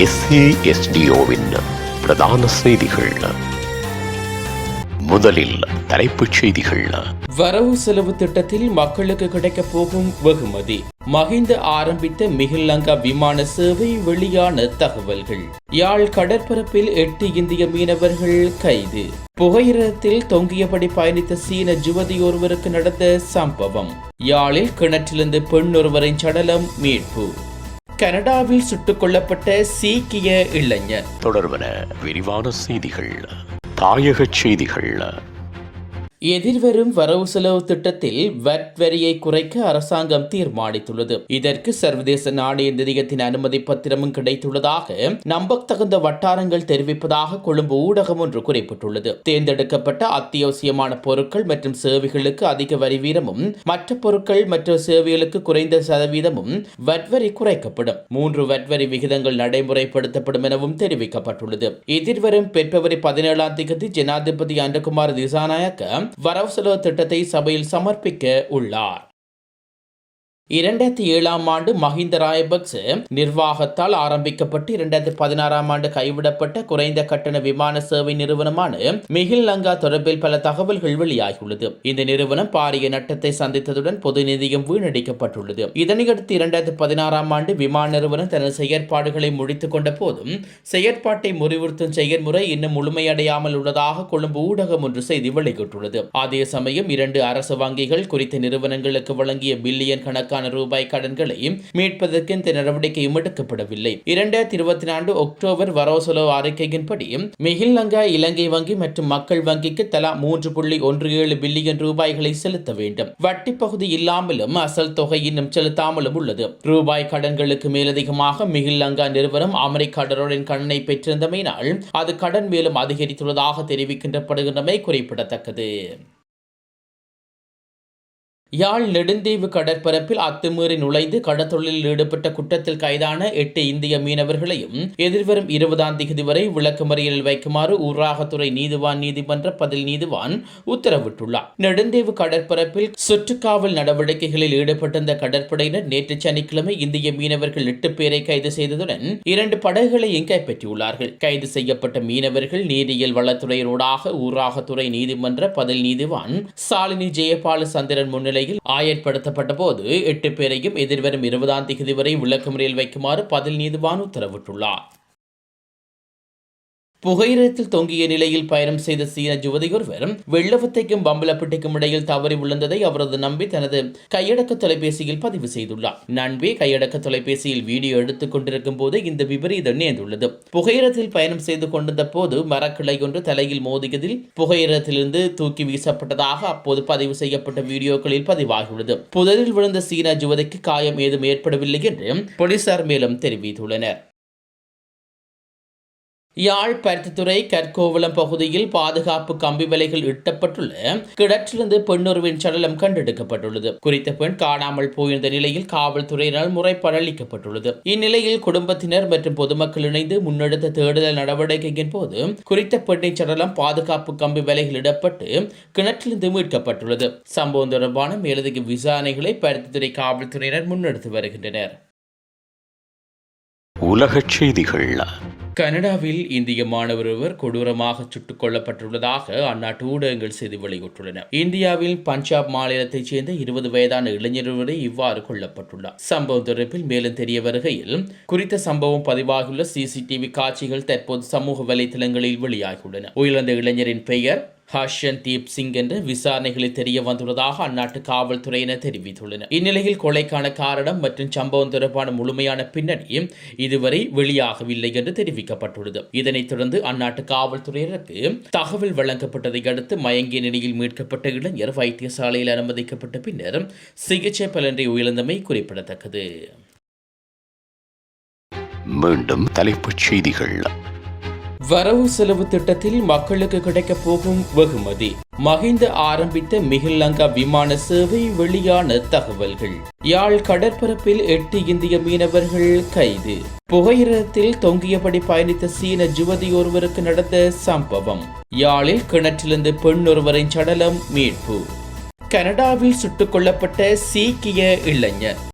எஸ்ஏஎஸ்டிஓவின் பிரதான செய்திகள். முதலில் தலைப்புச் செய்திகள். வரவு செலவு திட்டத்தில் மக்களுக்கு கிடைக்கப் போகும் வெகுமதி. மகிந்த ஆரம்பித்த மிகிலங்கா விமான சேவை வெளியான தகவல்கள். யாழ் கடற்பரப்பில் எட்டு இந்திய மீனவர்கள் கைது. புகையிரத்தில் தொங்கியபடி பயணித்த சீன ஜுவதி ஒருவருக்கு நடந்த சம்பவம். யாழில் கிணற்றிலிருந்து பெண் ஒருவரின் சடலம் மீட்பு. கனடாவில் சுட்டுக் கொல்லப்பட்ட சீக்கிய இளைஞர். தொடர்பன விரிவான செய்திகள் தாயகச் செய்திகள். எதிர்வரும் வரவு செலவு திட்டத்தில் வட் வரியை குறைக்க அரசாங்கம் தீர்மானித்துள்ளது. இதற்கு சர்வதேச நாணய நிதியத்தின் அனுமதி பத்திரமும் கிடைத்துள்ளதாக நம்பத்தகுந்த வட்டாரங்கள் தெரிவிப்பதாக கொழும்பு ஊடகம் ஒன்று குறிப்பிட்டுள்ளது. தேர்ந்தெடுக்கப்பட்ட அத்தியாவசியமான பொருட்கள் மற்றும் சேவைகளுக்கு அதிக வரி வீதமும் மற்ற பொருட்கள் மற்றும் சேவைகளுக்கு குறைந்த சதவீதமும் வட்வரி குறைக்கப்படும். மூன்று வட்வரி விகிதங்கள் நடைமுறைப்படுத்தப்படும் எனவும் தெரிவிக்கப்பட்டுள்ளது. எதிர்வரும் பிப்ரவரி பதினேழாம் தேதி ஜனாதிபதி அண்டகுமார் திசாநாயக்க வரவு செலவு திட்டத்தை சபையில் சமர்ப்பிக்க உள்ளார். இரண்டாயிரத்தி ஏழாம் ஆண்டு மஹிந்த ராயபக்ச நிர்வாகத்தால் ஆரம்பிக்கப்பட்டு இரண்டாயிரத்தி பதினாறாம் ஆண்டு கைவிடப்பட்ட குறைந்த கட்டண விமான சேவை நிறுவனமான மிகில் லங்கா தொடர்பில் பல தகவல்கள் வெளியாகியுள்ளது. இந்த நிறுவனம் பாரிய நட்டத்தை சந்தித்ததுடன் பொது நிதியும் வீணடிக்கப்பட்டுள்ளது. இதனையடுத்து இரண்டாயிரத்தி பதினாறாம் ஆண்டு விமான நிறுவனம் தனது செயற்பாடுகளை முடித்துக் கொண்ட போதும் செயற்பாட்டை முறிவுறுத்தும் செயல்முறை இன்னும் முழுமையடையாமல் உள்ளதாக கொழும்பு ஊடகம் ஒன்று செய்தி வெளியிட்டுள்ளது. அதே சமயம் இரண்டு அரசு வங்கிகள் குறித்த நிறுவனங்களுக்கு வழங்கிய பில்லியன் கணக்கான ரூபாய் கடன்களை மீட்பதற்கு இந்த நடவடிக்கையும் எடுக்கப்படவில்லை. இரண்டாயிரத்தி இருபத்தி நான்கு அக்டோபர் வரவு செலவு அறிக்கையின்படி மிகில் லங்கா இலங்கை வங்கி மற்றும் மக்கள் வங்கிக்கு தலா மூன்று புள்ளி ஒன்று ஏழு பில்லியன் ரூபாய்களை செலுத்த வேண்டும். வட்டி பகுதி இல்லாமலும் அசல் தொகை இன்னும் செலுத்தாமலும் உள்ளது. ரூபாய் கடன்களுக்கு மேலதிகமாக மிகில் லங்கா நிறுவனம் அமெரிக்க டாலரின் கடனை பெற்றிருந்தமையினால் அது கடன் மேலும் அதிகரித்துள்ளதாக தெரிவிக்கின்றப்படுகின்றமை குறிப்பிடத்தக்கது. யாழ் நெடுந்தீவு கடற்பரப்பில் அத்துமீறி நுழைந்து கடத்தொழிலில் ஈடுபட்ட குற்றத்தில் கைதான எட்டு இந்திய மீனவர்களையும் எதிர்வரும் இருபதாம் தேதி வரை விளக்குமறியலில் வைக்குமாறு ஊராகத்துறை நீதிவான் நீதிமன்ற பதில் நீதிவான் உத்தரவிட்டுள்ளார். நெடுந்தீவு கடற்பரப்பில் சுற்றுக்காவல் நடவடிக்கைகளில் ஈடுபட்டிருந்த கடற்படையினர் நேற்று சனிக்கிழமை இந்திய மீனவர்கள் எட்டு பேரை கைது செய்ததுடன் இரண்டு படகுகளையும் கைப்பற்றியுள்ளார்கள் கைது செய்யப்பட்ட மீனவர்கள் நீரியல் வளத்துறையினூடாக ஊராகத்துறை நீதிமன்ற பதில் நீதிவான் சாலினி ஜெயபால சந்திரன் முன்னிலை நிலையில் ஆயற்படுத்தப்பட்ட போது எட்டு பேரையும் எதிர்வரும் இருபதாம் தேதி வரை விளக்கமுறையில் வைக்குமாறு பதில் நீதிவான் உத்தரவிட்டுள்ளார். புகையிரத்தில் தொங்கிய நிலையில் பயணம் செய்த சீன யுவதி ஒருவர் வெள்ளவத்தைக்கும் பம்பலப்பட்டிக்கும் இடையில் தவறி விழுந்ததை அவரது நம்பி தனது கையடக்க தொலைபேசியில் பதிவு செய்துள்ளார். நண்பே கையடக்க தொலைபேசியில் வீடியோ எடுத்துக் கொண்டிருக்கும் போது இந்த விபரீதம் நேர்ந்துள்ளது. புகையிரத்தில் பயணம் செய்து கொண்டிருந்த போது மரக்கிளை ஒன்று தலையில் மோதியதில் புகையிரத்திலிருந்து தூக்கி வீசப்பட்டதாக அப்போது பதிவு செய்யப்பட்ட வீடியோக்களில் பதிவாகியுள்ளது. புதரில் விழுந்த சீன யுவதிக்கு காயம் ஏதும் ஏற்படவில்லை என்று போலீசார் மேலும் தெரிவித்துள்ளனர். யாழ் பருத்தித்துறை கற்கோவளம் பகுதியில் பாதுகாப்பு கம்பி வலைகள் இட்டப்பட்டுள்ள கிணற்றிலிருந்து பெண்ணொருவின் சடலம் கண்டெடுக்கப்பட்டுள்ளது. குறித்த பெண் காணாமல் போயிருந்த நிலையில் காவல்துறையினால் முறைப்பாடு அளிக்கப்பட்டுள்ளது. இந்நிலையில் குடும்பத்தினர் மற்றும் பொதுமக்கள் இணைந்து முன்னெடுத்த தேடுதல் நடவடிக்கையின் போது குறித்த பெண்ணின் சடலம் பாதுகாப்பு கம்பி வலைகள் இடப்பட்டு கிணற்றிலிருந்து மீட்கப்பட்டுள்ளது. சம்பவம் தொடர்பான மேலதிக விசாரணைகளை பருத்தித்துறை காவல்துறையினர் முன்னெடுத்து வருகின்றனர். உலகச் செய்திகள் கனடாவில் இந்திய மாணவர் ஒருவர் கொடூரமாக சுட்டுக் கொல்லப்பட்டுள்ளதாக அந்நாட்டு ஊடகங்கள் செய்தி வெளியிட்டுள்ளன. இந்தியாவில் பஞ்சாப் மாநிலத்தைச் சேர்ந்த இருபது வயதான இளைஞர் ஒருவரை இவ்வாறு கொல்லப்பட்டுள்ளார். சம்பவம் தொடர்பில் மேலும் தெரிய வருகையில் குறித்த சம்பவம் பதிவாகியுள்ள சிசிடிவி காட்சிகள் தற்போது சமூக வலைதளங்களில் வெளியாகியுள்ளன. உயிரிழந்த இளைஞரின் பெயர் ஹர்ஷன் தீப் சிங் என்று விசாரணைகளில் தெரிய வந்துள்ளதாக அந்நாட்டு காவல்துறையினர் தெரிவித்துள்ளனர். இந்நிலையில் கொலைக்கான காரணம் மற்றும் சம்பவம் தொடர்பான முழுமையான பின்னணியும் இதுவரை வெளியாகவில்லை என்று தெரிவிக்கப்பட்டுள்ளது. இதனைத் தொடர்ந்து அந்நாட்டு காவல்துறையினருக்கு தகவல் வழங்கப்பட்டதை அடுத்து மயங்கிய நிலையில் மீட்கப்பட்ட இளைஞர் வைத்தியசாலையில் அனுமதிக்கப்பட்ட பின்னர் சிகிச்சை பலன்றி உயிரிழந்தமை குறிப்பிடத்தக்கது. மீண்டும் தலைப்புச் செய்திகள். வரவு செலவு திட்டத்தில் மக்களுக்கு கிடைக்கப் போகும் வெகுமதி. மகிந்த ஆரம்பித்த மிகிலங்கா விமான சேவை வெளியான தகவல்கள். யாழ் கடற்பரப்பில் எட்டு இந்திய மீனவர்கள் கைது. புகையிரத்தில் தொங்கியபடி பயணித்த சீன ஜுவதி ஒருவருக்கு நடந்த சம்பவம். யாழில் கிணற்றிலிருந்து பெண் ஒருவரின் சடலம் மீட்பு. கனடாவில் சுட்டுக் கொல்லப்பட்ட சீக்கிய இளைஞர்.